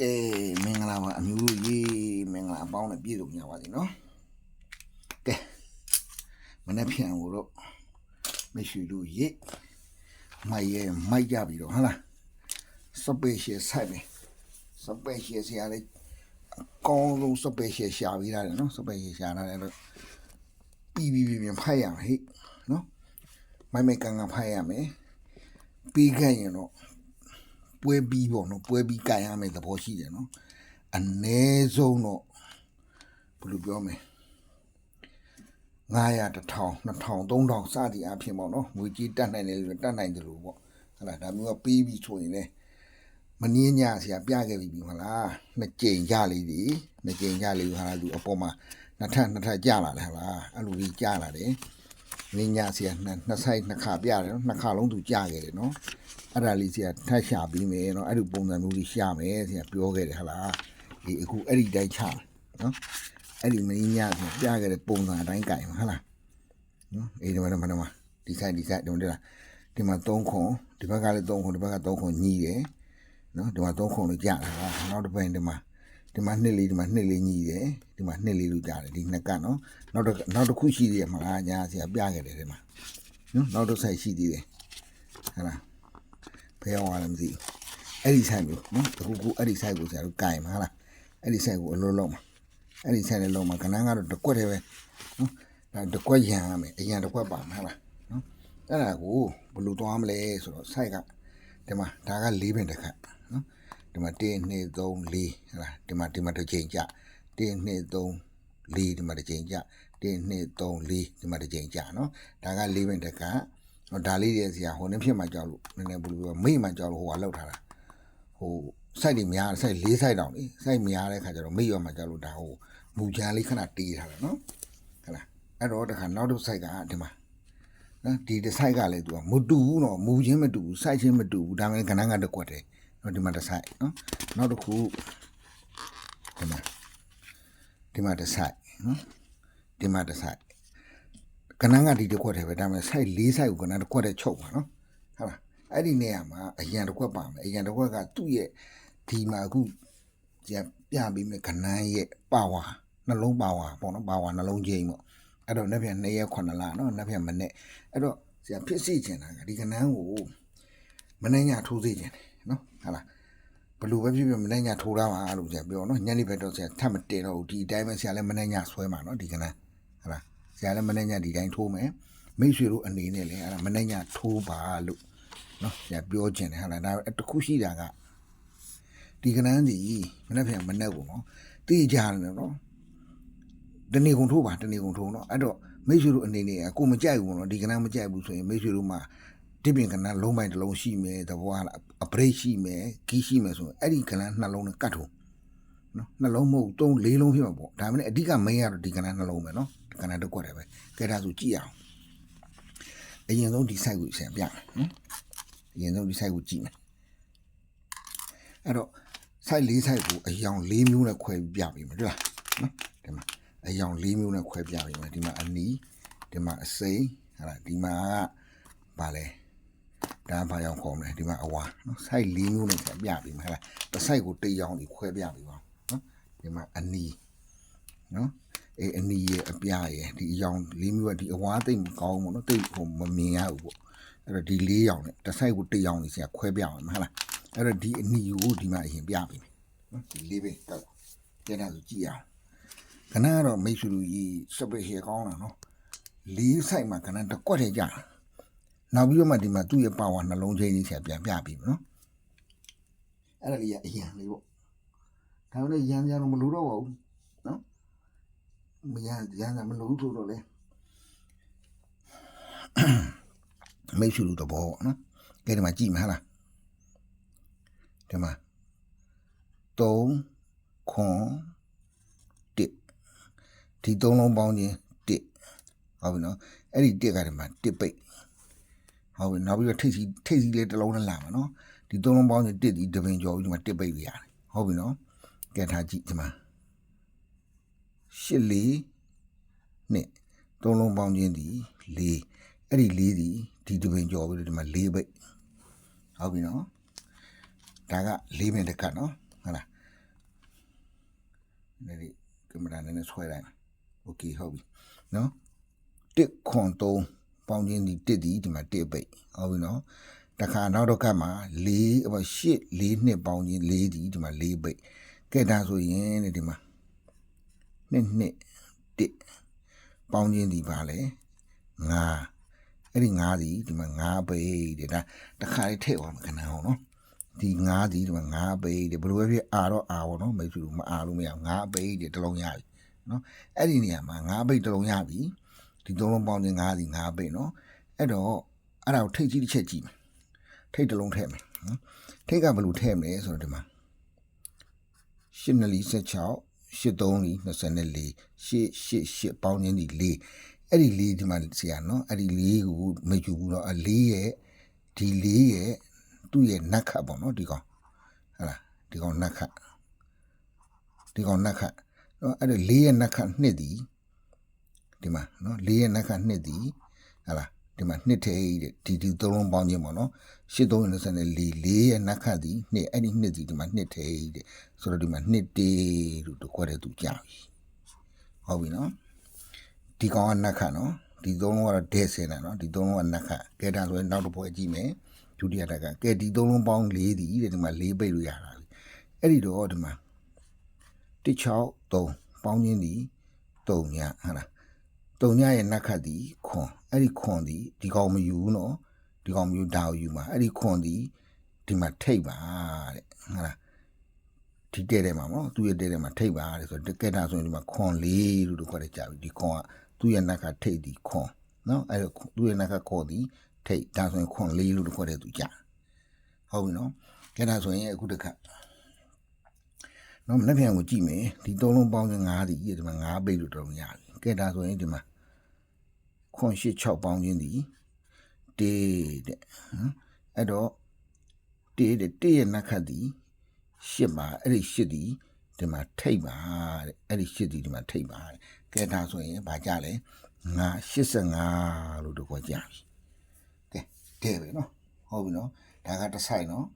ကဲမင်္ဂလာပါအမျိုးတို့ရေမင်္ဂလာအပေါင်းနဲ့ပြည့်စုံကြပါစေနော်ကဲမနေ့ဖြန်ကိုတော့မရှိလို့ရေမိုက်ရဲမိုက်ကြပြီတော့ဟုတ်လားစပယ်ရှယ်ဆိုင်မယ်စပယ်ရှယ်ဆရာလေးအကောင်းဆုံးစပယ်ရှယ်ရှာပြီးရတယ်နော်စပယ်ရှယ်ရှာရတယ်တော့ပြီးပြီးပြီးပြန်ဖိုက်ရမယ်ဟိနော်မိုက်မိုက်ကန်ကန်ဖိုက်ရမယ်ပြီးခဲ့ရင်တော့ ပွဲပြီးပေါ့နော်ပွဲပြီးကန်ရမယ်သဘောရှိတယ်နော်အ ਨੇ ဆုံးတော့ဘယ်လိုပြောမလဲ900 1000 2000 3000စသည်အဖြစ်ပေါ့နော်ငွေကြီးတက်နိုင်တယ်လို့တက်နိုင်တယ်လို့ပေါ့ဟုတ်လားဒါမျိုးကပြီးပြီဆိုရင်လေမငင်းညဆရာပြခဲ့ပြီပြီမလားနှစ်ကြိမ်ကြလေးဒီနှစ်ကြိမ်ကြလေးဟာလူအပေါ်မှာနှစ်ထပ်နှစ်ထပ်ကြလာတယ်ဟုတ်လားအဲ့လိုကြီးကြလာတယ်ငင်းညဆရာနှစ်နှစ်ဆိုင်နှစ်ခါပြတယ်နော်နှစ်ခါလုံးသူကြခဲ့တယ်နော် အဲ့ဒါလေးဆရာထပ်ရှာပြီးမယ်နော်အဲ့လိုပုံစံမျိုးလေးရှာမယ်ဆရာပြောခဲ့တယ်ဟလားဒီအခုအဲ့ဒီတိုင်းချနော်အဲ့ဒီမင်းညာဆရာပြခဲ့တဲ့ပုံစံအတိုင်းကြိုင်မှာဟလားနော်အေးဒီမှာဒီမှာဒီဆိုင်ဒီဆိုင်ဒီမှာဒီလားဒီမှာ3ခွန်ဒီဘက်ကလည်း3ခွန်ဒီဘက်က3ခွန်ညီးတယ်နော်ဒီမှာ3ခွန်လို့ကြာတာနောက်တစ်ပိုင်းဒီမှာဒီမှာနှစ်လေးဒီမှာနှစ်လေးညီးတယ်ဒီမှာနှစ်လေးလို့ကြာတယ်ဒီနှစ်ကနော်နောက်တစ်နောက်တစ်ခုရှိသေးတယ်မှာညာဆရာပြခဲ့တယ်ဒီမှာနော်နောက်တစ်ဆိုင်ရှိသေးတယ်ဟလား ဖယ်အောင်လည်းမသိဘူးအဲ့ဒီဆိုင်ကိုနော်အခုခုအဲ့ဒီဆိုင်ကိုဆရာတို့ကင်မှာလားအဲ့ဒီဆိုင်ကိုအလုံးလုံးမှာအဲ့ဒီဆိုင်လည်းလုံးမှာခဏကတော့တကွက်တည်းပဲနော်ဒါတကွက်ရံရမယ်အရန်တကွက်ပါမှာလားနော်အဲ့ဒါကိုဘယ်လိုသွားမလဲဆိုတော့ဆိုင်ကဒီမှာဒါက၄ပင်တစ်ခါနော်ဒီမှာ1 2 3 4ဟလားဒီမှာဒီမှာတစ်ချိန်ကြ1 2 3 4ဒီမှာတစ်ချိန်ကြ1 2 3 4ဒီမှာတစ်ချိန်ကြနော်ဒါက၄ပင်တစ်ခါ တော့ဒါလေးတွေဆရာဟိုနေ့ဖြစ်မှကြောက်လို့နည်းနည်းဘယ်လိုပြောမိမှကြောက်လို့ဟိုကလောက်ထားတာဟိုစိုက်တွေများစိုက်၄စိုက်တောင်လေစိုက်များတဲ့ခါကျတော့မိရောမှကြောက်လို့ဒါဟိုမူချမ်းလေးခဏတီးထားတာနော်ဟဲ့လားအဲ့တော့တခါနောက်တစ်စိုက်ကဒီမှာနော်ဒီတစ်စိုက်ကလည်းသူကမတူဘူးနော်မူချင်းမတူဘူးစိုက်ချင်းမတူဘူးဒါမှလည်းကဏ္ဍကတစ်ကွက်တယ်နော်ဒီမှာတစ်စိုက်နော်နောက်တစ်ခုဒီမှာဒီမှာတစ်စိုက်နော်ဒီမှာတစ်စို က်ကနန်းကဒီတစ်ခွက်တည်းပဲဒါပေမဲ့ site ၄ site ကိုကနန်းတစ်ခွက်တည်းချုပ်ပါနော်ဟုတ်လားအဲ့ဒီနေရာမှာအရန်တစ်ခွက်ပါမယ်အရန်တစ်ခွက်ကသူ့ရဲ့ဒီမှာအခုကြပြပြီးမယ်ကနန်းရဲ့ပါဝါနှလုံးပါဝါပေါ့နော်ပါဝါနှလုံးချင်းပေါ့အဲ့တော့နှစ်ပြန်2ရက်9လနော်နှစ်ပြန်မနေ့အဲ့တော့ဆရာဖြစ်စီချင်တာကဒီကနန်းကိုမနေ့ညထိုးစေချင်တယ်နော်ဟုတ်လားဘလို့ပဲဖြစ်ဖြစ်မနေ့ညထိုးတာပါလို့ဆရာပြောနော်ညနေဘက်တော့ဆရာထပ်မတင်တော့ဘူးဒီအတိုင်းပဲဆရာလည်းမနေ့ညဆွဲမှာနော်ဒီကနန်းဟုတ်လား ဆရာလည်းမနေ့ညဒီတိုင်းထိုးမယ်မိတ်ဆွေတို့အနေနဲ့လည်းအဲ့ဒါမနေ့ညထိုးပါလို့နော်ဆရာပြောချင်တယ်ဟာလားဒါတခုရှိတာကဒီကနန်းစီမနေ့ပြန်မနေ့ကုန်နော်တိကြတယ်နော်တနေ့ကုန်ထိုးပါတနေ့ကုန်ထိုးနော်အဲ့တော့မိတ်ဆွေတို့အနေနဲ့ကကိုမကြိုက်ဘူးနော်ဒီကနန်းမကြိုက်ဘူးဆိုရင်မိတ်ဆွေတို့မှာဒီပြင်ကနန်းလုံးပိုင်းတစ်လုံးရှိမယ်တဘောကအပရိတ်ရှိမယ်ကီးရှိမယ်ဆိုရင်အဲ့ဒီကနန်းနှလုံးနဲ့ကတ်ထုံနော်နှလုံးမဟုတ်သုံးလေးလုံးဖြစ်မှာပေါ့ဒါမှမဟုတ်အဓိကမင်းကတော့ဒီကနန်းနှလုံးပဲနော် ကဏ္ဍတစ်ကွက်တယ်ပဲကဲဒါဆိုကြည့်အောင်အရင်ဆုံးဒီ site ကိုဆင်ပြမယ်နော်အရင်ဆုံးဒီ site ကိုကြည့်မယ်အဲ့တော့ site ၄ site ကိုအယောင်၄မျိုးနဲ့ခွဲပြီးပြပေးမယ်တွေ့လားနော်ဒီမှာအယောင်၄မျိုးနဲ့ခွဲပြပေးမယ်ဒီမှာအနီဒီမှာအစိမ်းဟာလားဒီမှာကဗာလဲဒါဘာရောင်ခေါ်မလဲဒီမှာအဝါနော် site ၄မျိုးနဲ့ပြပေးမယ်ဟာလားတစ် site ကိုတစ်ယောင်ဒီခွဲပြပေးပါနော်ဒီမှာအနီနော် အဲအနီရဲ့အပြရဲ့ဒီအယောင်လေးမျိုးကဒီအဝါသိမ့်မကောင်းဘူးနော်တိတ်ဟိုမမြင်ရဘူးပေါ့အဲ့တော့ဒီလေးယောင်နဲ့တစ်ဆိုင်ကိုတစ်ယောင်နေစရာခွဲပြအောင်မဟုတ်လားအဲ့တော့ဒီအနီကိုဒီမှာအရင်ပြပေးမယ်နော်ဒီလေးပဲတောက်ကျန်တာဆိုကြည့်အောင်ခဏကတော့မိတ်ဆွေတို့ကြီးစပယ်ဟေကောင်းတာနော်လေးဆိုင်မှာခဏတစ်ကွက်ထဲကြာနောက်ပြီးတော့မှဒီမှာသူ့ရဲ့ပါဝါနှလုံးချင်းကြီးဆရာပြန်ပြပေးမယ်နော်အဲ့ဒါလေးကအရင်လေးပေါ့ဒါမှလည်းရမ်းကြတော့မလို့တော့ပါဘူးနော် မရရမ်းတာမလို့ဆိုတော့လေမိတ်ဆွေတို့တဘောပေါ့နော်ကဲဒီမှာကြည့်မလားဒီမှာ3ခွန်1ဒီသုံးလုံးပေါင်းခြင်း1ဟုတ်ပြီနော်အဲ့ဒီ1ကဒီမှာ1ပိတ်ဟုတ်ပြီနောက်ပြီးတော့ထိတ်စီထိတ်စီလေးတစ်လုံးနဲ့လာမှာနော်ဒီသုံးလုံးပေါင်းခြင်း1ဒီတပင်ကျော်ပြီးဒီမှာ1ပိတ်ပြရတယ်ဟုတ်ပြီနော်ကဲထားကြည့်ဒီမှာ ရှစ်လေးနှစ်သုံးလုံးပေါင်းခြင်းဒီလေးအဲ့ဒီလေးဒီဒီတပင်ကျော်ပြီးတော့ဒီမှာလေးပိတ်ဟုတ်ပြီနော်ဒါကလေးမိနစ်တစ်ခါနော်ဟုတ်လား နည်းနည်းကင်မရာနည်းနည်းဆွဲလိုက်โอเคဟုတ်ပြီနော်တစ်ခွန်သုံးပေါင်းချင်းဒီတစ်ဒီဒီမှာတစ်ပိတ်ဟုတ်ပြီနော်တခါနောက်တော့ကတ်မှာ၄ဟိုရှစ်၄နှစ်ပေါင်းချင်း၄ဒီဒီမှာ၄ပိတ်ကဲဒါဆိုရင်တဲ့ဒီမှာ နှစ်နှစ်တစ်ပေါင်းချင်းဒီပါလေငါအဲ့ဒီငါးဒီဒီမှာငါးပိတ်တဲ့ဒါတခါလေးထည့်သွားမှာခဏအောင်နော်ဒီငါးစီဒီမှာငါးပိတ်တယ်ဘယ်လိုပဲဖြစ်အာတော့အာပေါ့နော်မိတ်ဆွေတို့မအာလို့မရဘူးငါးပိတ်တယ်တစ်လုံးရပြီနော်အဲ့ဒီနေရာမှာငါးပိတ်တစ်လုံးရပြီဒီသုံးလုံးပေါင်းခြင်းငါးစီငါးပိတ်နော်အဲ့တော့အဲ့ဒါကိုထိတ်ကြီးတစ်ချက်ကြည့်မယ်ထိတ်တစ်လုံးထည့်မယ်နော်ထိတ်ကဘယ်လိုထည့်မလဲဆိုတော့ဒီမှာရှစ်နလီ16 ရှစ်သုံးလီ24ရှစ်ရှစ်ရှစ်ပေါင်းခြင်းဒီ4အဲ့ဒီ4ဒီမှာဆရာနော်အဲ့ဒီ4ကိုမယူဘူးတော့အ4ရဲ့ဒီ4ရဲ့သူ့ရဲ့နက်ခတ်ပေါ့နော်ဒီကောင်ဟဲ့လားဒီကောင်နက်ခတ်ဒီကောင်နက်ခတ်နော်အဲ့ဒါလေးရဲ့နက်ခတ်နှစ်ဒီဒီမှာနော်လေးရဲ့နက်ခတ်နှစ်ဒီဟဲ့လား ဒီမှာနှစ်ထဲတဲ့ဒီဒီသုံးလုံးပေါင်းခြင်းပေါ့နော်8324လေးရဲ့နက်ခတ်ဒီနှစ်အဲ့ဒီနှစ်ဒီဒီမှာနှစ်ထဲတဲ့ဆိုတော့ဒီမှာနှစ်တေးလို့တော့ခေါ်တဲ့သူကြာပြီဟုတ်ပြီနော်ဒီကောင်ကနက်ခတ်နော်ဒီသုံးလုံးကတော့ဒဲဆင်တာနော်ဒီသုံးလုံးကနက်ခတ်ကဲဒါဆိုရင်နောက်တစ်ပွဲကြည့်မယ်ဒုတိယတက်ကကဲဒီသုံးလုံးပေါင်း၄ဒီတဲ့ဒီမှာ၄ပိတ်လို့ရတာလေအဲ့ဒီတော့ဒီမှာ163ပေါင်းချင်းဒီ3ညဟာလား 3ညရဲ့နက်ခတ်ဒီခွန်အဲ့ဒီခွန်ဒီဒီကောင်မယူဘူးနော်ဒီကောင်မယူဒါကိုယူမှာအဲ့ဒီခွန်ဒီဒီမှာထိတ်ပါတဲ့ဟာလားဒီတဲ့တဲ့မှာနော်သူ့ရဲ့တဲ့တဲ့မှာထိတ်ပါတဲ့ဆိုတော့ကဲတာဆိုရင်ဒီမှာခွန်လေးလို့တော့ခေါ်တယ်ကြာပြီဒီခွန်ကသူ့ရဲ့နက်ကထိတ်ဒီခွန်နော်အဲ့တော့သူ့ရဲ့နက်ကခေါ်ဒီထိတ်ဒါဆိုရင်ခွန်လေးလို့တော့ခေါ်တယ်သူကြာဟုတ်ပြီနော်ကဲဒါဆိုရင်အခုတစ်ခါနော်မနေ့ပြန်ကိုကြည့်မယ်ဒီသုံးလုံးပေါင်းခြင်း9ဒီဒီမှာ9ပိတ်လို့တော့ရပြီကဲဒါဆိုရင်ဒီမှာ ခွန်8 6ပေါင်းခြင်းဒီတေးတဲ့နော်အဲ့တော့တေးတဲ့တေးရဲ့နက်ခတ်ဒီရှစ်ပါအဲ့ဒီရှစ်ဒီဒီမှာထိတ်ပါတဲ့အဲ့ဒီရှစ်ဒီဒီမှာထိတ်ပါတဲ့ကဲဒါဆိုရင်ဗာကြလဲငါ85လို့တော့ခေါ်ကြပြီကဲတဲ့ပဲနော်ဟုတ်ပြီနော်ဒါကတစ်ဆိုင်နော်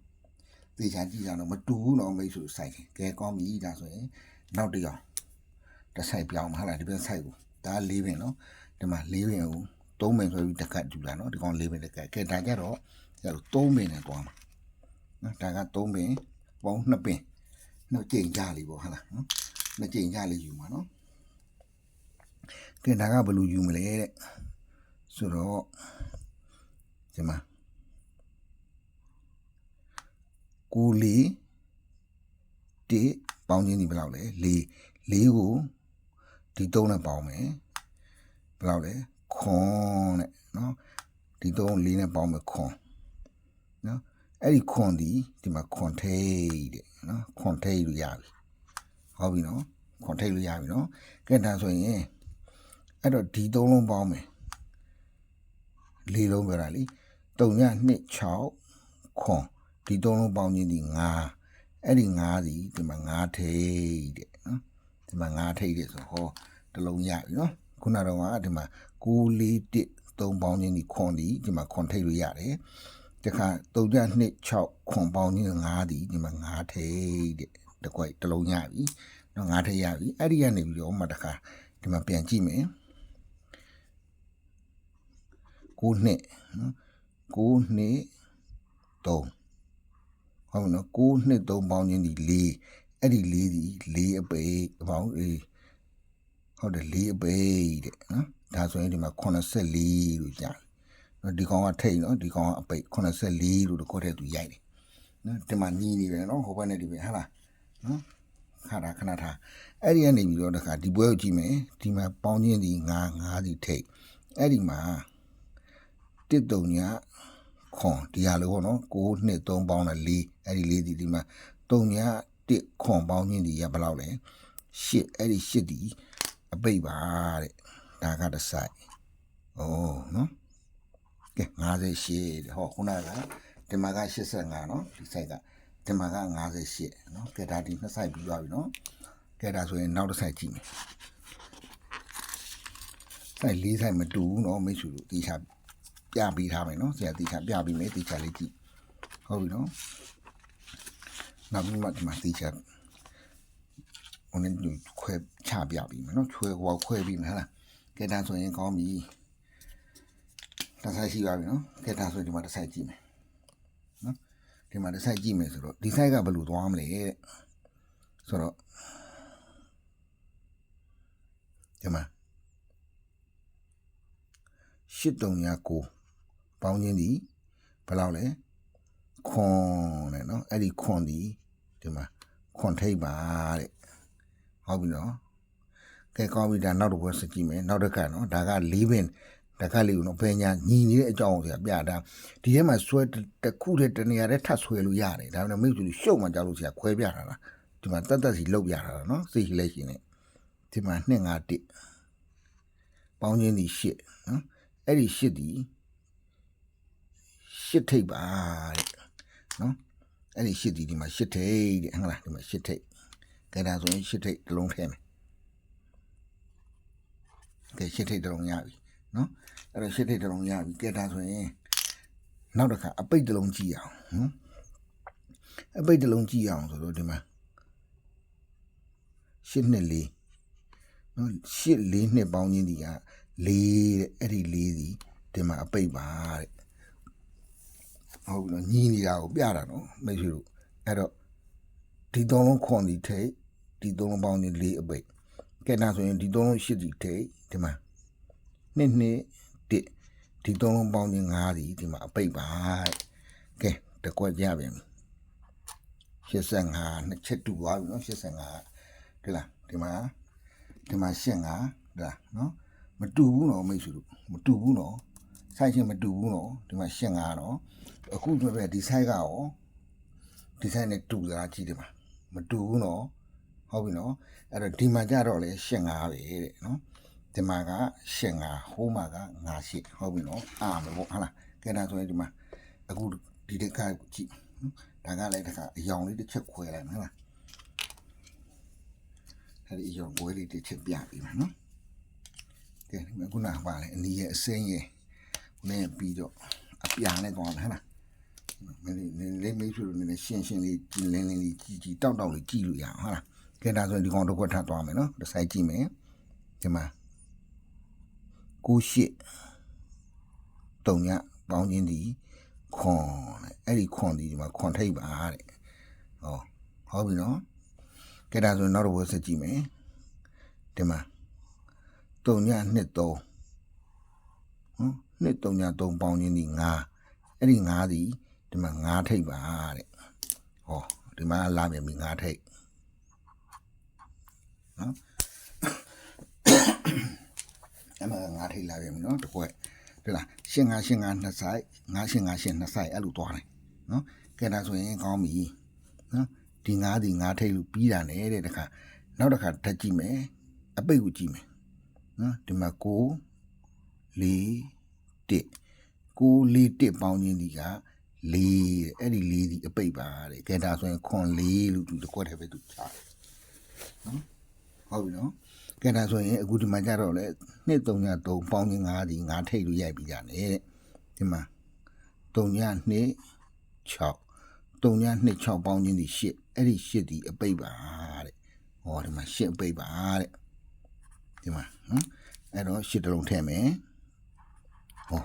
သေချာကြည့်ကြတော့မတူဘူးနော်မိတ်ဆွေဆိုင်တယ်ကဲကောင်းပြီဒါဆိုရင်နောက်တစ်ယောက်တစ်ဆိုင်ပြောင်းမှာဟာလားဒီပြန်ဆိုင်ကိုဒါ၄ပင်နော် ဒီမှာ၄ပင်ကို၃ပင်ဆိုပြီးတစ်ခတ်တူလာနော်ဒီကောင်၄ပင်တစ်ခတ်ကဲဒါကြတော့ကျတော့၃ပင်နဲ့သွားမှာနော်ဒါက၃ပင်ပေါင်း2ပင်နှစ်ကြိမ်ကြလေးပေါ့ဟာလားနော်နှစ်ကြိမ်ကြလေးယူမှာနော်ကဲဒါကဘယ်လိုယူမလဲတဲ့ဆိုတော့ဒီမှာကိုလေးတိပေါင်းချင်းဒီဘယ်လောက်လဲ၄၄ကိုဒီ၃နဲ့ပေါင်းမယ်ဘယ် လောက်လဲခွန်တဲ့နော်ဒီ၃၄နဲ့ပေါင်းမယ်ခွန်နော်အဲ့ဒီခွန်ဒီဒီမှာခွန်ထိတ်တဲ့နော်ခွန်ထိတ်လို့ရပြီဟုတ်ပြီနော်ခွန်ထိတ်လို့ရပြီနော်ကဲဒါဆိုရင်အဲ့တော့ဒီ၃လုံးပေါင်းမယ်၄လုံးပြောတာလ ी3 ည2 6ခွန်ဒီ၃လုံးပေါင်းခြင်းဒီ9အဲ့ဒီ9ဒီဒီမှာ9ထိတ်တဲ့နော်ဒီမှာ9ထိတ်တဲ့ဆိုဟောတစ်လုံးရပြီနော် ခုနတော့ကဒီမှာ9 4 1 3ပေါင်းခြင်းဒီခွန်ဒီဒီမှာခွန်ထိတ်လို့ရတယ်တခါ3ည2 6ခွန်ပေါင်းခြင်း9ဒီဒီမှာ9ထိတ်တဲ့တကွက်တစ်လုံးရပြီနော်9ထိတ်ရပြီအဲ့ဒီကနေပြီးတော့မှတခါဒီမှာပြန်ကြည့်မယ်9နှစ်နော်9နှစ်3ဟုတ်နော်9နှစ်3ပေါင်းချင်းဒီ4အဲ့ဒီ4ဒီ4အပိအပေါင်းအေး ဟုတ်တယ်4အပိတဲ့နော်ဒါဆိုရင်ဒီမှာ84လို့ကြာနော်ဒီကောင်ကထိတ်နော်ဒီကောင်ကအပိ84လို့တခေါ်တဲ့သူရိုက်တယ်နော်ဒီမှာညီးနေတယ်နော်ဟိုဘက်နဲ့ဒီဘက်ဟာလားနော်ခါတာခဏထားအဲ့ဒီကနေပြီးတော့တခါဒီပွဲကိုကြည့်မယ်ဒီမှာပေါင်းချင်းဒီ9 9ဒီထိတ်အဲ့ဒီမှာတစ်တုံညာခွန်ဒီဟာလို့ပေါ့နော်6နှစ်3ပေါင်းနဲ့4အဲ့ဒီ4ဒီဒီမှာ3ညတစ်ခွန်ပေါင်းချင်းဒီရဘယ်လောက်လဲ8အဲ့ဒီ8ဒီ အပိတ်ပါတဲ့ဒါကတစ်ဆိုင်ဩနော်ကဲ58ဟောခုနကဒီမှာက85နော်ဒီဆိုင်ကဒီမှာက58နော်ကဲဒါဒီနှစ်ဆိုင်ပြီးသွားပြီနော်ကဲဒါဆိုရင်နောက်တစ်ဆိုင်ကြည့်မယ်ဆိုင်၄ဆိုင်မတူဘူးနော်မိတ်ဆွေတို့တေချာပြပေးထားမယ်နော်ဆရာတေချာပြပေးမယ်တေချာလေးကြည့်ဟုတ်ပြီနော်နောက်ပြီးမှဒီမှာတေချာ ဟိုနဲ့ခွဲချပြပြီးမယ်နော်ချွဲဟိုခွဲပြီးမယ်ဟလားကဲဒါဆိုရင်ကောင်းပြီတစ်ဆိုင်ရှိပါပြီနော်ကဲဒါဆိုဒီမှာတစ်ဆိုင်ကြည့်မယ်နော်ဒီမှာတစ်ဆိုင်ကြည့်မယ်ဆိုတော့ဒီဆိုင်ကဘယ်လိုသွားမလဲတဲ့ဆိုတော့ဒီမှာရှစ်တုံညာကိုပေါင်းချင်းဒီဘယ်လောက်လဲခွန်နဲ့နော်အဲ့ဒီခွန်ဒီဒီမှာခွန်ထိပ်ပါတဲ့ ဟုတ်ပြီနော်ကဲကောင်းပြီဒါနောက်တစ်ပွဲစကြည့်မယ်နောက်တစ်ခါနော်ဒါက၄ပင်တခါလေးကိုနော်ဘယ်ညာညီနေတဲ့အကြောင်းကိုဆရာပြတာဒီထဲမှာဆွဲတစ်ခုတည်းတနေရာတည်းထပ်ဆွဲလို့ရတယ်ဒါပေမဲ့မိတ်ဆွေရှုပ်မှကြောက်လို့ဆရာခွဲပြတာလားဒီမှာတက်တက်စီလုတ်ပြတာလားနော်စိတ်ရှိလဲရှင်နေဒီမှာ2 5 1ပေါင်းချင်းဒီ8နော်အဲ့ဒီ8ဒီ8ထိပ်ပါတဲ့နော်အဲ့ဒီ8ဒီဒီမှာ8ထိပ်တဲ့ဟုတ်လားဒီမှာ8ထိပ် ကဲဒါဆိုရင်8ထိပ်တစ်လုံးထည့်မယ်ကဲ8ထိပ်တစ်လုံးရပြီနော်အဲ့တော့8ထိပ်တစ်လုံးရပြီကဲဒါဆိုရင်နောက်တစ်ခါအပိတ်တစ်လုံးကြည့်အောင်နော်အပိတ်တစ်လုံးကြည့်အောင်ဆိုတော့ဒီမှာ8နှစ်လေးနော်8လေးနှစ်ပေါင်းချင်းဒီက4တဲ့အဲ့ဒီ4ဒီဒီမှာအပိတ်ပါတဲ့ဟုတ်ပြီနော်ညီးနေတာကိုပြတာနော်မိတ်ဆွေတို့အဲ့တော့ဒီသုံးလုံးခွန်ဒီထိတ် ဒီသုံးလုံးပေါင်းချင်း4အပိတ်ကဲဒါဆိုရင်ဒီသုံးလုံး8ဒီထိတ်ဒီမှာနှစ်နှစ်တစ်ဒီသုံးလုံးပေါင်းချင်း5ဒီဒီမှာအပိတ်ပါတဲ့ကဲတကွက်ကြပြန်ပြီ85နှစ်ချက်တူသွားပြီနော်85ဒီလားဒီမှာဒီမှာ85ဒါနော်မတူဘူးနော်မိတ်ဆွေတို့မတူဘူးနော်ဆိုင်ချင်းမတူဘူးနော်ဒီမှာ85နော်အခုပြောပြဒီဆိုင်ကရောဒီဆိုင်နဲ့တူတာကြည့်တယ်မှာမတူဘူးနော် ဟုတ်ပြီနော်အဲ့တော့ဒီမှာကြတော့လေ85ပဲတဲ့နော်ဒီမှာက85ဟိုးမှာက98ဟုတ်ပြီနော်အာမပေါ့ဟာလားကဲဒါဆိုရင်ဒီမှာအခုဒီတစ်ခါကြည့်ဒါကလည်းတစ်ခါအယောင်လေးတစ်ချက်ခွဲလိုက်နော်လားအဲ့ဒီအယောင်ခွဲလေးတစ်ချက်ပြပြီးမှာနော်ကဲဒီမှာခုနကပါလေအနီးရဲ့အစင်းရဲ့နဲ့ပြီးတော့အပြာနဲ့သွားမယ်ဟဲ့လားမင်းလေးလေးမေးဆိုလို့နည်းနည်းရှင်းရှင်းလေးကြည်လင်းလင်းလေးကြည်ကြည်တောက်တောက်လေးကြည့်လို့ရအောင်ဟုတ်လား ကဲဒါဆိုရင်ဒီကောင်တော့ခွက်ထပ်သွားမယ်နော်တစ်ဆိုင်ကြည့်မယ်ဒီမှာကိုရှိတုံညပေါင်းချင်းဒီခွန်တဲ့အဲ့ဒီခွန်ဒီဒီမှာခွန်ထိပ်ပါတဲ့ဟောဟုတ်ပြီနော်ကဲဒါဆိုရင်နောက်တော့ဝယ်ဆက်ကြည့်မယ်ဒီမှာတုံညနှစ်သုံးဟမ်နှစ်တုံညသုံးပေါင်းချင်းဒီ9အဲ့ဒီ9ဒီဒီမှာ9ထိပ်ပါတဲ့ဟောဒီမှာလာပြန်ပြီ9ထိပ် နော်အဲ့မှာ9ထိပ်လာပြန်ပြီနော်တစ်ခွက်ဒီလားရှင်း9ရှင်း9နှစ်ဆိုင်9ရှင်း9ရှင်းနှစ်ဆိုင်အဲ့လိုသွားတယ်နော်ကဲဒါဆိုရင်ကောင်းပြီနော်ဒီ9ဒီ9ထိပ်လို့ပြီးတာနဲ့တဲ့တခါနောက်တစ်ခါထပ်ကြည့်မယ်အပိတ်ကိုကြည့်မယ်နော်ဒီမှာ9 4 1 9 4 1ပေါင်းခြင်းဒီကလေးအဲ့ဒီလေးဒီအပိတ်ပါတဲ့ကဲဒါဆိုရင်ခွန်လေးလို့သူတစ်ခွက်တည်းပဲသူချတယ်နော် ဟုတ်ပြီနော်ကဲဒါဆိုရင်အခုဒီမှာကြတော့လေနှစ်3ည3ပေါင်းခြင်း5ဒီ5ထိတ်လို့ရိုက်ပြီးကြတယ်တဲ့ဒီမှာ3ည2 6 3ည2 6ပေါင်းခြင်းဒီ8အဲ့ဒီ8ဒီအပိတ်ပါတဲ့ဟောဒီမှာ8အပိတ်ပါတဲ့ဒီမှာနော်အဲ့တော့8တလုံးထည့်မယ်ဟော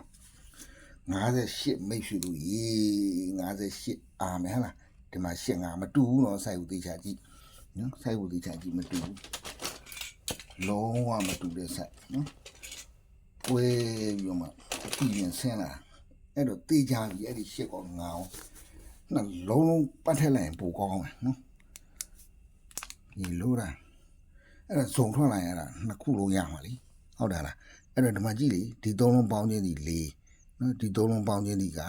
58မိတ်ဆွေတို့ရေ58အာမယ်ဟလားဒီမှာ8ငါမတူဘူးနော်စိုက်ဦးသေးချာကြည့် နော်စိုက်ဦးသေးချာကြည့်မတူဘူးလုံးဝမတူတဲ့စိုက်နော်ကွဲပြီးတော့မှအပြင်းဆင်းလာအဲ့တော့တေးကြပြီအဲ့ဒီရှစ်ကောငါအောင်နှလုံးလုံးပတ်ထက်လိုက်ရင်ပိုကောင်းမယ်နော်ဒီလိုတာအဲ့ဒါဇုံထွက်လာရတာနှစ်ခုလုံးရမှာလीဟုတ်တယ်လားအဲ့တော့ဒီမှာကြည့်လေဒီသုံးလုံးပေါင်းခြင်းဒီ၄နော်ဒီသုံးလုံးပေါင်းခြင်းဒီက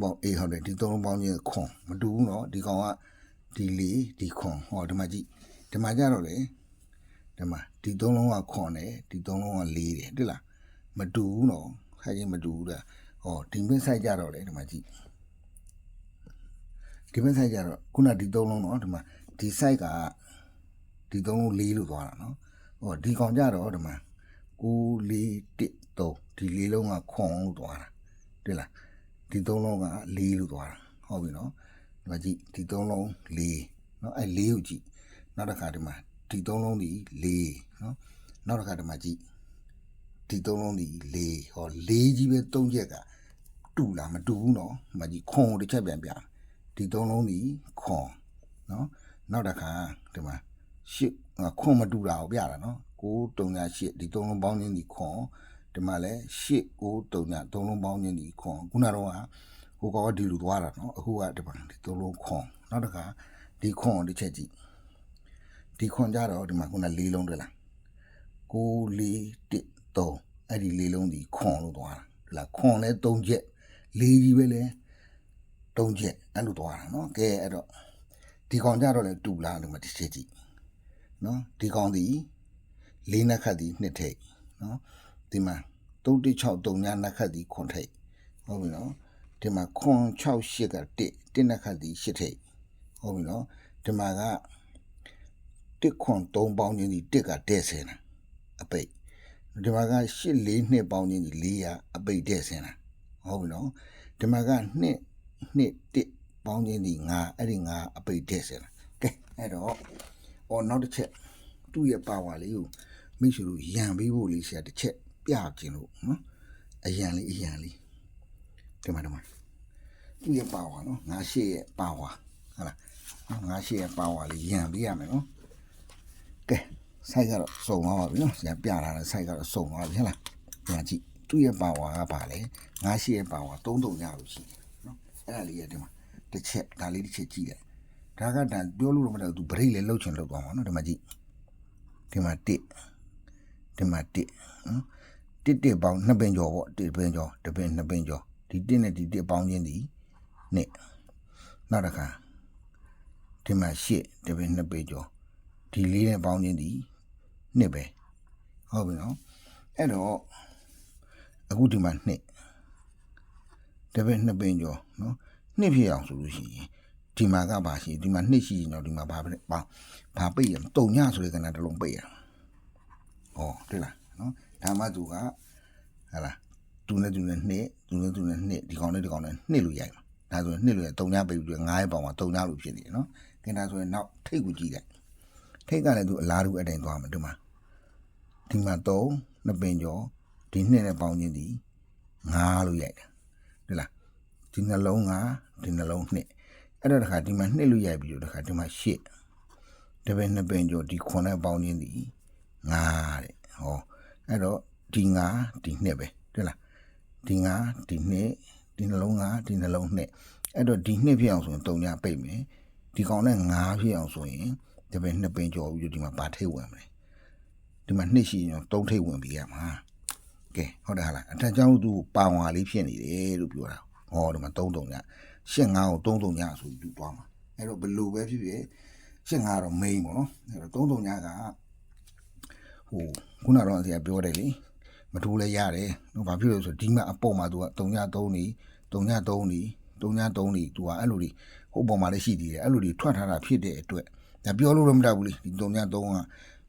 ပေါ့အေးဟုတ်တယ်ဒီသုံးလုံးပေါင်းခြင်းခွန်မတူဘူးနော်ဒီကောင်က ဒီလေးဒီခွန်ဟောဒီမှာကြည့်ဒီမှာကြတော့လေဒီမှာဒီသုံးလုံးကခွန်တယ်ဒီသုံးလုံးကလေးတယ်တွေ့လားမတူဘူးနော်ခိုင်းချင်းမတူဘူးလားဟောဒီမင်းဆိုင်ကြတော့လေဒီမှာကြည့်ဒီမင်းဆိုင်ကြတော့ခုနဒီသုံးလုံးနော်ဒီမှာဒီ site ကဒီသုံးလုံးလေးလို့သွားတာနော်ဟောဒီကောင်ကြတော့ဒီမှာ6 4 1 3ဒီလေးလုံးကခွန်လို့သွားတာတွေ့လားဒီသုံးလုံးက4လို့သွားတာဟုတ်ပြီနော် ဒီမှာကြည့်ဒီသုံးလုံး4နော်အဲ4ကိုကြည့်နောက်တစ်ခါဒီမှာဒီသုံးလုံးဒီ၄နော်နောက်တစ်ခါဒီမှာကြည့်ဒီသုံးလုံးဒီ၄ဟော၄ကြီးပဲသုံးချက်ကတူလားမတူဘူးနော်ဒီမှာကြည့်ခွန်ကိုတစ်ချက်ပြန်ပြဒီသုံးလုံးဒီခွန်နော်နောက်တစ်ခါဒီမှာရှစ်ခွန်မတူတာကိုပြတာနော်9 3 8ဒီသုံးလုံးပေါင်းခြင်းဒီခွန်ဒီမှာလဲ8 9 3သုံးလုံးပေါင်းခြင်းဒီခွန်ခုနတော့ ဟိုကောင်ကဒီလိုသွားတာနော်အခုကဒီမှာဒီသုံးလုံးခွန်နောက်တခါဒီခွန်တစ်ချက်ကြည့်ဒီခွန်ကြတော့ဒီမှာခုနလေးလုံးတွေ့လား9 4 1 3အဲ့ဒီလေးလုံးဒီခွန်လို့သွားတာဒီလားခွန်လဲ3ချက်လေးကြီးပဲလဲ3ချက်အဲ့လိုသွားတာနော်ကဲအဲ့တော့ဒီကောင်ကြတော့လဲတူလားလို့မတစ်ချက်ကြည့်နော်ဒီကောင်ဒီလေးနက်ခတ်ဒီနှစ်ထိတ်နော်ဒီမှာ3 1 6 3ညနက်ခတ်ဒီခွန်ထိတ်ဟုတ်ပြီနော် ဒီမှာ968က1တင်းတစ်ခါဒီ8ထိပ်ဟုတ်ပြီနော်ဒီမှာက1ခွန်3ပေါင်းချင်းဒီ1ကတဲ့ဆင်းတာအပိတ်ဒီမှာက84နှစ်ပေါင်းချင်းဒီ400အပိတ်တဲ့ဆင်းတာဟုတ်ပြီနော်ဒီမှာက2 2 1ပေါင်းချင်းဒီ5အဲ့ဒီ5အပိတ်တဲ့ဆင်းတာကဲအဲ့တော့အော်နောက်တစ်ချက်သူ့ရဲ့ပါဝါလေးကိုမိရှုလို့ရံပေးဖို့လေးဆရာတစ်ချက်ပြခြင်းလို့နော်အရန်လေးအရန်လေး ဒီမှာဒီမှာသူ့ရဲ့ပါဝါနော်ငါရှေ့ရဲ့ပါဝါဟုတ်လားနော်ငါရှေ့ရဲ့ပါဝါလေးရံပေးရမယ်နော်ကဲဆိုက်ကတော့စုံသွားပါပြီနော်ဆရာပြလာတဲ့ဆိုက်ကတော့စုံသွားပြီဟဲ့လားပြန်ကြည့်သူ့ရဲ့ပါဝါကပါလေငါရှိရဲ့ပါဝါ3တုံရလို့ရှိတယ်နော်အဲ့ဒါလေးရဲ့ဒီမှာတစ်ချက်ဒါလေးတစ်ချက်ကြည့်တယ်ဒါကတန်ပြောလို့တော့မတော့သူဘရိတ်လေးလှုပ်ချင်လှုပ်သွားမှာနော်ဒီမှာကြည့်ဒီမှာတစ်ဒီမှာတစ်နော်တစ်တစ်ပေါင်းနှစ်ပင်ကျော်ပေါ့တစ်ပင်ကျော်တစ်ပင်နှစ်ပင်ကျော် ဒီတစ်နဲ့ဒီတစ်ပေါင်းချင်းဒီနှစ်နောက်တစ်ခါဒီမှာရှစ်တစ်ပင်နှစ်ပင်ကျော်ဒီလေးနဲ့ပေါင်းခြင်းဒီနှစ်ပဲဟုတ်ပြီနော်အဲ့တော့အခုဒီမှာနှစ်တပည့်နှစ်ပင်ကျော်နော်နှစ်ဖြစ်အောင်ဆိုလို့ရှိရင်ဒီမှာကပါရှိဒီမှာနှစ်ရှိရင်တော့ဒီမှာဘာပဲပေါင်းဘာပိတ်ရတုံညဆိုတဲ့ကဏ္ဍတစ်လုံးပိတ်ရဟောတွေ့လားနော်ဒါမှသူကဟာလား သူနဲ့သူနဲ့နှစ်သူနဲ့သူနဲ့နှစ်ဒီကောင်နဲ့ဒီကောင်နဲ့နှစ်လို့ရိုက်မှာဒါဆိုရင်နှစ်လို့ရတုံညပိတ်ပြီးငားရဲ့ပေါင်းမှာတုံညလို့ဖြစ်နေတယ်နော်ကင်တာဆိုရင်နောက်ထိတ်ကိုကြည့်လိုက်ထိတ်ကလည်းသူအလားတူအတိုင်းသွားမှာဒီမှာဒီမှာ3နှစ်ပင်ကျော်ဒီနှစ်နဲ့ပေါင်းချင်းဒီ9လို့ရိုက်တာဒီလားဒီနှလုံး9ဒီနှလုံးနှစ်အဲ့တော့တခါဒီမှာနှစ်လို့ရိုက်ပြီးတော့တခါဒီမှာ8တပည့်နှစ်ပင်ကျော်ဒီ9နဲ့ပေါင်းချင်းဒီ9တဲ့ဟောအဲ့တော့ဒီ9ဒီနှစ်ပဲဒီလား ဒီ9ဒီနှစ်ဒီနှလုံး9ဒီနှလုံးနှစ်အဲ့တော့ဒီနှစ်ဖြစ်အောင်ဆိုရင်3ညပိတ်မယ်ဒီကောင်နဲ့9ဖြစ်အောင်ဆိုရင်ဒီပဲနှစ်ပင်ကျော်ပြီးတော့ဒီမှာပါထိတ်ဝင်မလဲဒီမှာနှစ်ရှိရင်သုံးထိတ်ဝင်ပြီးရမှာကဲဟုတ်တယ်ဟာလားအထက်ကျောင်းသူပါဝါလေးဖြစ်နေတယ်လို့ပြောတာဟောဒီမှာသုံးတုံညရှင်းငါးကိုသုံးတုံညဆိုပြီးသူသွားမှာအဲ့တော့ဘလို့ပဲဖြစ်ဖြစ်ရှင်းငါးတော့ main ပေါ့နော်အဲ့တော့သုံးတုံညကဟိုခုနတော့ဆရာပြောတယ်လေ မထိုးလဲရတယ်တော့ဘာဖြစ်လို့ဆိုဒီမှာအပေါ်မှာသူကတုံည3နေတုံည3နေတုံည3နေသူကအဲ့လိုတွေဟိုပေါ်မှာလည်းရှိသေးတယ်အဲ့လိုတွေထွက်ထားတာဖြစ်တဲ့အတွက်ဒါပြောလို့တော့မတတ်ဘူးလေဒီ3ည3က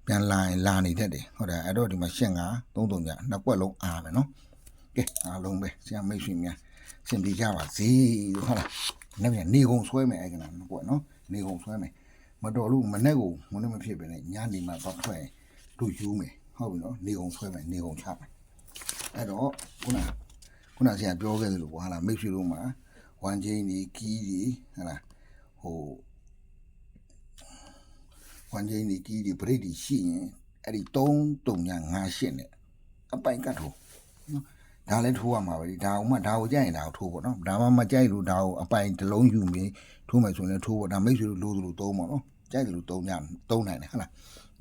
ပြန်လာရင်လာနေတတ်တယ်ဟုတ်တယ်အဲ့တော့ဒီမှာရှင်းက3 3ညနှစ်ကွက်လုံးအားမယ်နော်ကဲအားလုံးပဲဆရာမိတ်ဆွေများစင်ပြေကြပါစေလို့ဟုတ်လားနောက်ပြန်နေကုန်ဆွဲမယ်အဲ့ကနာနှစ်ကွက်နော်နေကုန်ဆွဲမယ်မတော်လို့မနဲ့ကိုမနဲ့မဖြစ်ပဲနဲ့ညနေမှတော့ထွက်ရင်တို့ယူမယ်ဟုတ်ပြီနော်နေကုန်ဆွဲမယ်နေကုန်ချမယ် အဲ့တော့ခုနခုနဆရာပြောခဲ့သလိုဟာလားမိတ်ဆွေတို့မှာဝမ်ချင်းကြီးကီးကြီးဟာလားဟိုဝန်ချင်းဒီကြီးဒီပရိတ်ဒီရှိရင်အဲ့ဒီ3တုံညာ58နဲ့အပိုင်ကတ်ထိုးနော်ဒါလည်းထိုးရမှာပဲဒီဒါအောင်မှဒါကိုကြိုက်ရင်ဒါကိုထိုးပေါ့နော်ဒါမှမကြိုက်လို့ဒါကိုအပိုင်တစ်လုံးယူပြီးထိုးမယ်ဆိုရင်လည်းထိုးပေါ့ဒါမိတ်ဆွေတို့လိုသလိုသုံးပေါ့နော်ကြိုက်တယ်လို့သုံးညသုံးနိုင်တယ်ဟုတ်လား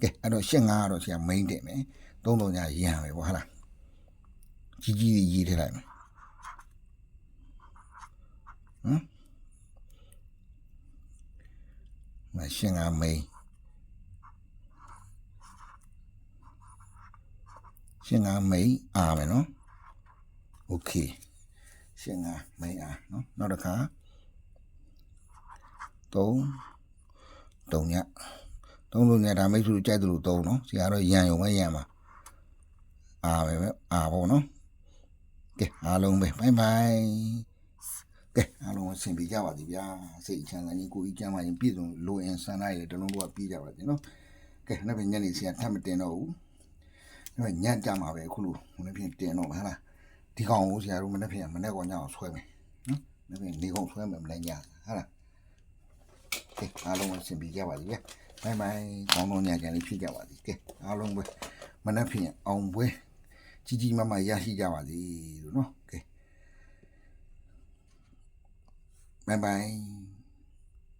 ကဲအဲ့တော့85ကတော့ဆရာ main တင်မယ်3တုံညာရန်ပဲပေါ့ဟုတ်လား ကြီးကြီးရေးထည့်လိုက်မယ်ဟမ်မရှင်းက main ရှင်းကမိန်အားမယ်နော်โอเคရှင်းကမိန်အားနော်နောက်တစ်ခါ3 3ည3လုံးညဒါမိတ်ဆွေကြိုက်တယ်လို့3နော်ဆရာတော့ရန်ရုံပဲရန်ပါအားပဲပဲအားပေါ့နော် ကဲအားလုံးပဲဘိုင်ဘိုင်ကဲအားလုံးအဆင်ပြေကြပါသည်ဗျာစိတ်ချမ်းသာရင်ကိုယ်ကြီးကျမ်းမာရင်ပြည့်စုံလိုအင်ဆန္ဒရည်တလုံးတော့ပြည့်ကြပါစေနော်ကဲနောက်ပြန်ညနေစီကထပ်မတင်တော့ဘူးနောက်ညံ့ကြမှာပဲအခုလိုမနေ့ပြင်တင်တော့မှာဟလားဒီကောင်ကိုဆရာတို့မနေ့ပြင်မနေ့ကောင်ညအောင်ဆွဲမယ်နော်မနေ့ပြင်နေကောင်ဆွဲမယ်မနေ့ညဟလားကဲအားလုံးအဆင်ပြေကြပါသည်ဗျာဘိုင်ဘိုင်ကောင်းတော့ညကြလေးဖြစ်ကြပါသည်ကဲအားလုံးပဲမနေ့ပြင်အောင်ပွဲ ကြီးကြီးမားမားရရှိကြပါသည်လို့နော်ကဲ Bye bye.